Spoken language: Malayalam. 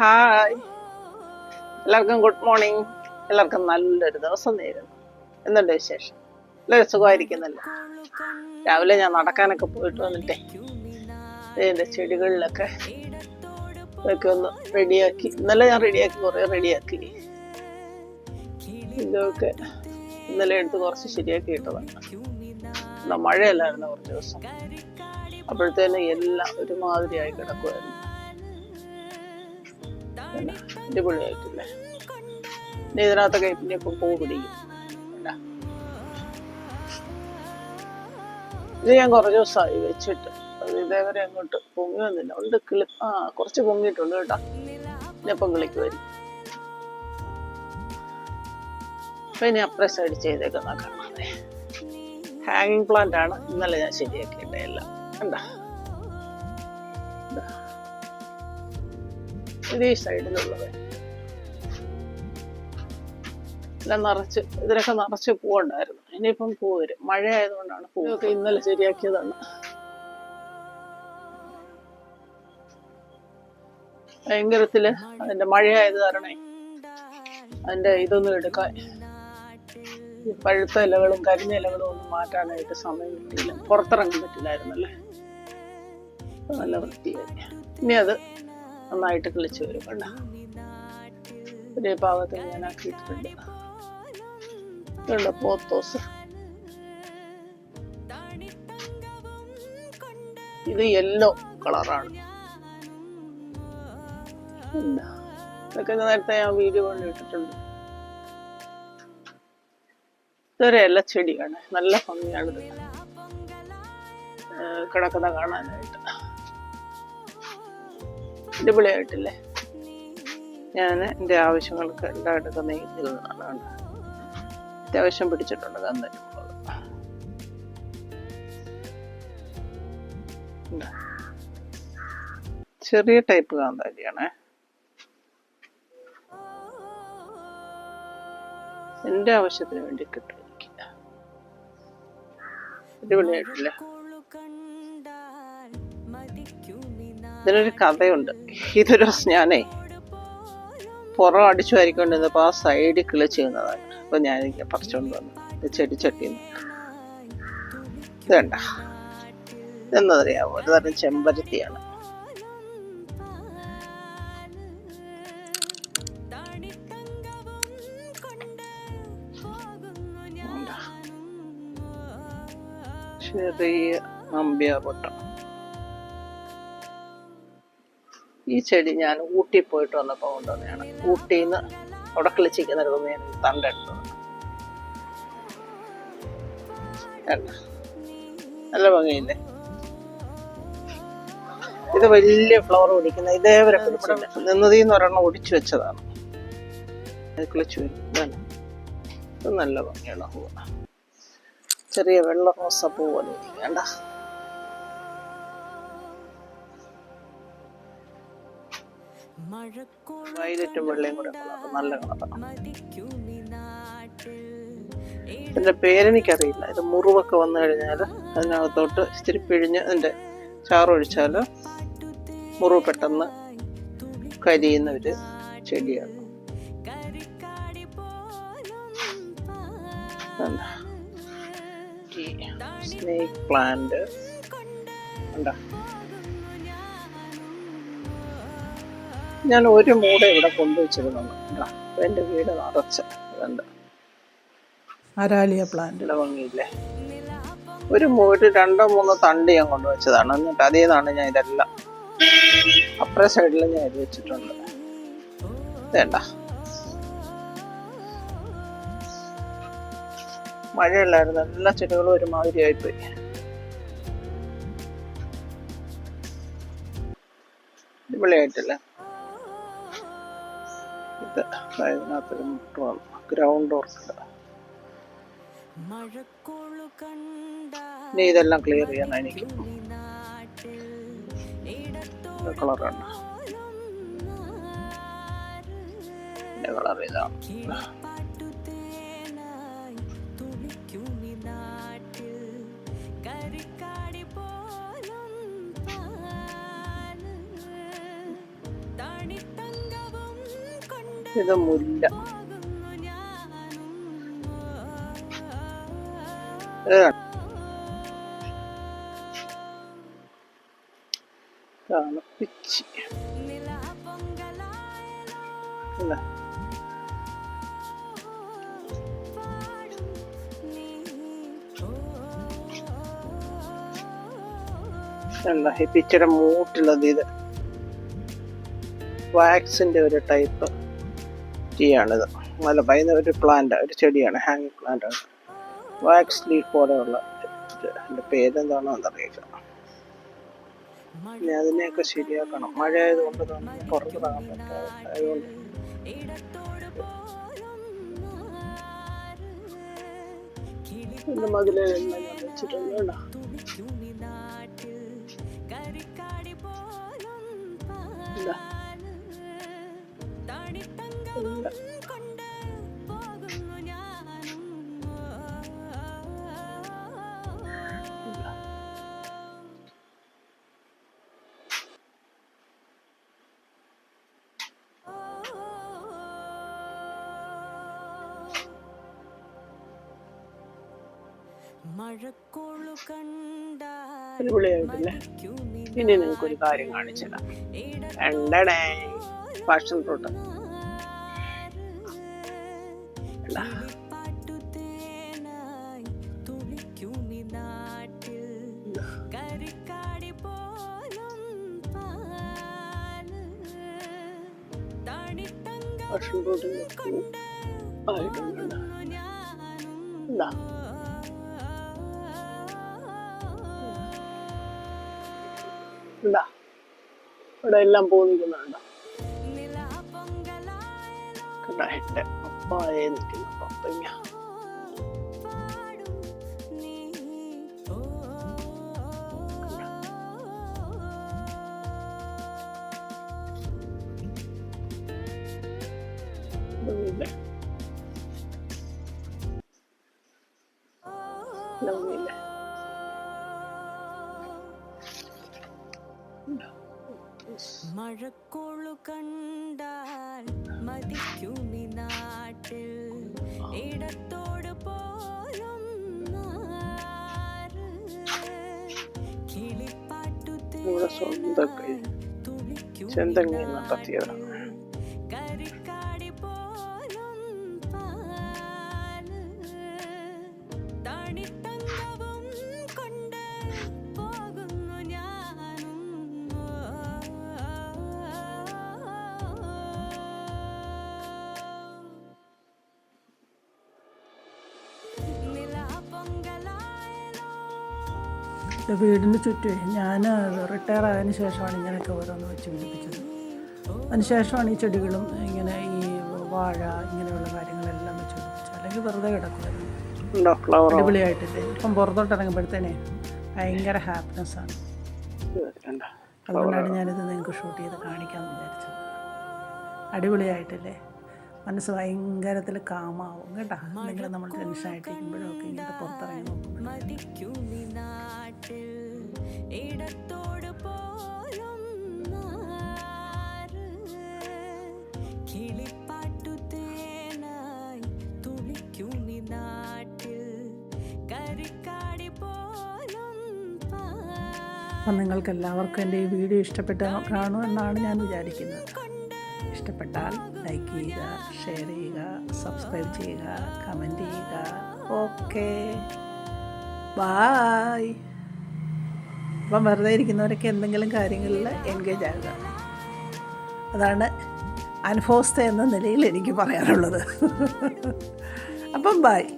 ഹായ് എല്ലാവർക്കും ഗുഡ് മോർണിംഗ് എല്ലാവർക്കും നല്ലൊരു ദിവസം നേരുന്നു. എന്നുണ്ട് വിശേഷം? എല്ലാവരും സുഖമായിരിക്കുന്നല്ലോ? രാവിലെ ഞാൻ നടക്കാനൊക്കെ പോയിട്ട് വന്നിട്ടേ എന്റെ ചെടികളിലൊക്കെ ഇതൊക്കെ ഒന്ന് റെഡിയാക്കി ഇന്നലെ ഞാൻ റെഡിയാക്കി കുറേ റെഡിയാക്കി ഇതൊക്കെ ഇന്നലെ എടുത്ത് കുറച്ച് ശരിയാക്കി ഇട്ടതാണ്. എന്നാ മഴയല്ലായിരുന്നു കുറച്ച് ദിവസം. അപ്പോഴത്തേനും എല്ലാം ഒരുമാതിരിയായി കിടക്കുമായിരുന്നു അടിപൊളിയായിട്ടില്ലേ? ഇനി ഇതിനകത്തൊക്കെ പിന്നെ ഇപ്പം പൂ പിടിക്കും കണ്ടാ? ഇത് ഞാൻ കുറച്ച് ദിവസമായി വെച്ചിട്ട്. അത് ഇതേവരെ അങ്ങോട്ട് പൊങ്ങി വന്നില്ല ഉണ്ട് കിളി ആ കുറച്ച് പൊങ്ങിയിട്ടുണ്ട് കേട്ടോ. ഇനിയിപ്പം കിളിക്ക് വരും. അപ്പൊ ഇനി അപ്രസ് സൈഡ് ചെയ്തേക്കുന്ന കാണാതെ ഹാങ്ങിങ് പ്ലാന്റ് ആണ്. ഇന്നലെ ഞാൻ ശരിയാക്കിയിട്ടേ എല്ലാം. കണ്ടാ? ഇതാ. ഈ സൈഡിലുള്ളത്. എല്ലാം നിറച്ച് ഇതിനൊക്കെ നിറച്ച് പൂവുണ്ടായിരുന്നു. ഇനിയിപ്പം പൂ വരും. മഴ ആയതുകൊണ്ടാണ് പൂവൊക്കെ ഇന്നലെ ശരിയാക്കിയതാണ്. ഭയങ്കരത്തിൽ അതിന്റെ മഴയായത് കാരണേ അതിന്റെ ഇതൊന്നും എടുക്കാൻ പഴുത്ത ഇലകളും കരിഞ്ഞ ഇലകളും ഒന്നും മാറ്റാനായിട്ട് സമയം കിട്ടിയില്ല. പുറത്തിറങ്ങാൻ പറ്റില്ലായിരുന്നല്ലേ? നല്ല വൃത്തിയായി. ഇനി അത് നന്നായിട്ട് കിളിച്ചു വരും കണ്ട. ഒരേ ഭാഗത്ത് ഞാൻ ആക്കിയിട്ടുണ്ട് പോത്തോസ്? ഇത് യെല്ലോ കളറാണ് ഇതൊക്കെ നേരത്തെ ഞാൻ വീഡിയോ കൊണ്ട് ഇട്ടിട്ടുണ്ട് ഇതൊരു ഇലച്ചെടിയാണ്. നല്ല ഭംഗിയാണിത്. കിടക്കുന്ന കാണാനായിട്ട്. അടിപൊളിയായിട്ടില്ലേ? ഞാൻ എന്റെ ആവശ്യങ്ങൾക്ക് എല്ലാം നെയ്തിരുന്ന ആളാണ് അത്യാവശ്യം പിടിച്ചിട്ടുണ്ട് കാന്താരി ചെറിയ ടൈപ്പ് കാന്താരിയാണേ. എന്റെ ആവശ്യത്തിന് വേണ്ടി കിട്ടും എനിക്ക്. അടിപൊളിയായിട്ടില്ലേ? ഇതിനൊരു കഥയുണ്ട്. ഇതൊരു ഞാനേ പുറം അടിച്ചു വാരിക്കൊണ്ടിരുന്നപ്പോൾ ആ സൈഡിൽ കിളിച്ച് നിന്നതാണ്. അപ്പൊ ഞാൻ പറിച്ചുകൊണ്ട് വന്നു. ഇത് ചെടിച്ചട്ടിന്ന് ഇത് എന്നറിയാമോ ഒരു തരം ചെമ്പരത്തിയാണ്. ചെറിയ നമ്പ്യാർവട്ടം ഈ ചെടി ഞാൻ ഊട്ടി പോയിട്ട് വന്നപ്പോൾ കൊണ്ടുവന്നതാണ്. ഊട്ടിയിൽ നിന്ന് അവിടെ കിളിച്ചിരിക്കുന്നിടത്ത് ഞാൻ തണ്ടെടുത്തത് നല്ല ഭംഗിയില്ലേ? ഇത് വലിയ ഫ്ലവർ പിടിക്കുന്ന ഇതേവരെ പിടിച്ചില്ല. നിന്നതിൽ നിന്ന് ഒരെണ്ണം ഒടിച്ചു വെച്ചതാണ്. കിളിച്ചു വരും ഇത് നല്ല ഭംഗിയുള്ള പൂവാണ് ചെറിയ വെള്ള റോസപ്പൂ പോലെ വേണ്ട വൈലറ്റും വെള്ളയും കൂടെ നല്ല കളറാണ് പേരെനിക്കറിയില്ല. ഇത് മുറിവൊക്കെ വന്നു കഴിഞ്ഞാൽ അതിനകത്തോട്ട് ഇച്ചിരി പിഴിഞ്ഞ് അതിന്റെ ചാറൊഴിച്ചാൽ മുറിവ് പെട്ടെന്ന് കരിയുന്ന ഒരു ചെടിയാണ് സ്നേക് പ്ലാന്റ്. ഉണ്ടോ ഞാൻ ഒരു മൂട ഇവിടെ കൊണ്ടുവച്ചിരുന്നുണ്ട് കണ്ടോ? അപ്പൊ എന്റെ വീട് നിറച്ച്. അരാലിയ പ്ലാന്റിലെ ഭംഗിയില്ലേ? ഒരു മൂട് രണ്ടോ മൂന്നോ തണ്ട് ഞാൻ കൊണ്ടുവച്ചതാണ്. എന്നിട്ട് അതേ നിന്നാണ് ഞാൻ ഇതെല്ലാം അപ്പുറ സൈഡിൽ ഞാൻ ഇത് വെച്ചിട്ടുണ്ട്. വേണ്ട മഴയല്ലായിരുന്നു. എല്ലാ ചെടികളും ഒരുമാതിരി ആയിപ്പോയി. അടിപൊളിയായിട്ടില്ല? ഇത് ഇതിനകത്തൊരു മുട്ട ഗ്രൗണ്ട് ഓർക്കിഡ് ഇനി ഇതെല്ലാം ക്ലിയർ ചെയ്യാൻ എനിക്ക് കളറാണ് കളർ ഇതാണ് ഇത് മുല്ല ഇത് കണ്ടോ? ഇതാണ് പിച്ചി ഇല്ല. കണ്ടോ? ഈ പിച്ചിയുടെ ഇത് വാക്സിന്റെ ഒരു ടൈപ്പ് ടീയാണിത് നല്ല ഭയങ്കര ഒരു പ്ലാന്റ് ഒരു ചെടിയാണ് ഹാങ്ങിങ് പ്ലാന്റ് ആണ്. വാക്സ് ലീഫ് പോലെയുള്ള എന്റെ പേരെന്താണോ എന്നറിയില്ല. ഇനി അതിനെയൊക്കെ ശരിയാക്കണം. മഴ ആയതുകൊണ്ട് നമുക്ക് പുറത്തിറങ്ങാൻ പറ്റാതെ വെച്ചിട്ടുണ്ട് കേട്ടോ. അടിപൊളിയായിട്ടില്ലേ? ഇനി നിങ്ങൾക്ക് ഒരു കാര്യം കാണിച്ചുതരാം. രണ്ടടേ പാഷൻ ഫ്രൂട്ട് ഫ്രൂട്ടിന്റെ പൂ ആയിട്ടുണ്ട് കേട്ടോ. ഇതാ. ഇതാ. ഇവിടെ എല്ലാം പൂ നിൽക്കുന്നുണ്ടോ കണ്ടാ paenkin pappenga Dove? Dove? No. മഴക്കോളു കണ്ടാൽ മതിക്കുമി നാട്ടിൽ ഇടത്തോട് പോലും. കിളിപ്പാട്ടു തേ ചെന്തങ്ങ കരിക്കാടി എന്റെ വീടിന് ചുറ്റുമേ ഞാൻ റിട്ടയർ ആയതിനു ശേഷമാണ് ഇങ്ങനെയൊക്കെ ഓരോന്ന് വെച്ച് പിടിപ്പിച്ചത് അതിനുശേഷമാണ് ഈ ചെടികളും ഇങ്ങനെ ഈ വാഴ ഇങ്ങനെയുള്ള കാര്യങ്ങളെല്ലാം വെച്ച് പിടിപ്പിച്ചത് അല്ലെങ്കിൽ വെറുതെ കിടക്കുമായിരുന്നു അടിപൊളിയായിട്ടില്ലേ? ഇപ്പം പുറത്തോട്ട് ഇറങ്ങുമ്പോഴത്തേനെ ഭയങ്കര ഹാപ്പിനെസ്സാണ് കണ്ടോ അതുകൊണ്ടാണ് ഞാനിത് നിങ്ങൾക്ക് ഷൂട്ട് ചെയ്ത് കാണിക്കാമെന്ന് വിചാരിച്ചത്. അടിപൊളിയായിട്ടില്ലേ? മനസ്സ് ഭയങ്കരത്തിൽ കാമാവും കേട്ടോ എന്തെങ്കിലും നമ്മൾ ടെൻഷനായിട്ടിരിക്കുമ്പോഴൊക്കെ ഇങ്ങനത്തെ പുറത്തിറങ്ങി നാട്ടിൽ ഇടത്തോട് പോലും നാറ്. കിളിപ്പാട്ടു തേനായി തുളിക്കുമി നാട്ടിൽ കരിക്കാടി പോലും പാൽ. അപ്പം നിങ്ങൾക്ക് എല്ലാവർക്കും എന്റെ ഈ വീഡിയോ ഇഷ്ടപ്പെട്ട് കാണുമെന്നാണ് ഞാൻ വിചാരിക്കുന്നത് ഇഷ്ടപ്പെട്ടാൽ ലൈക്ക് ചെയ്യുക ഷെയർ ചെയ്യുക സബ്സ്ക്രൈബ് ചെയ്യുക കമന്റ് ചെയ്യുക. ഓക്കെ ബായ് അപ്പം വെറുതെ ഇരിക്കുന്നവരൊക്കെ എന്തെങ്കിലും കാര്യങ്ങളിൽ എൻഗേജ് ആകുക. അതാണ് അനുഭവസ്ഥ എന്ന നിലയിൽ എനിക്ക് പറയാനുള്ളത്. അപ്പം ബായ്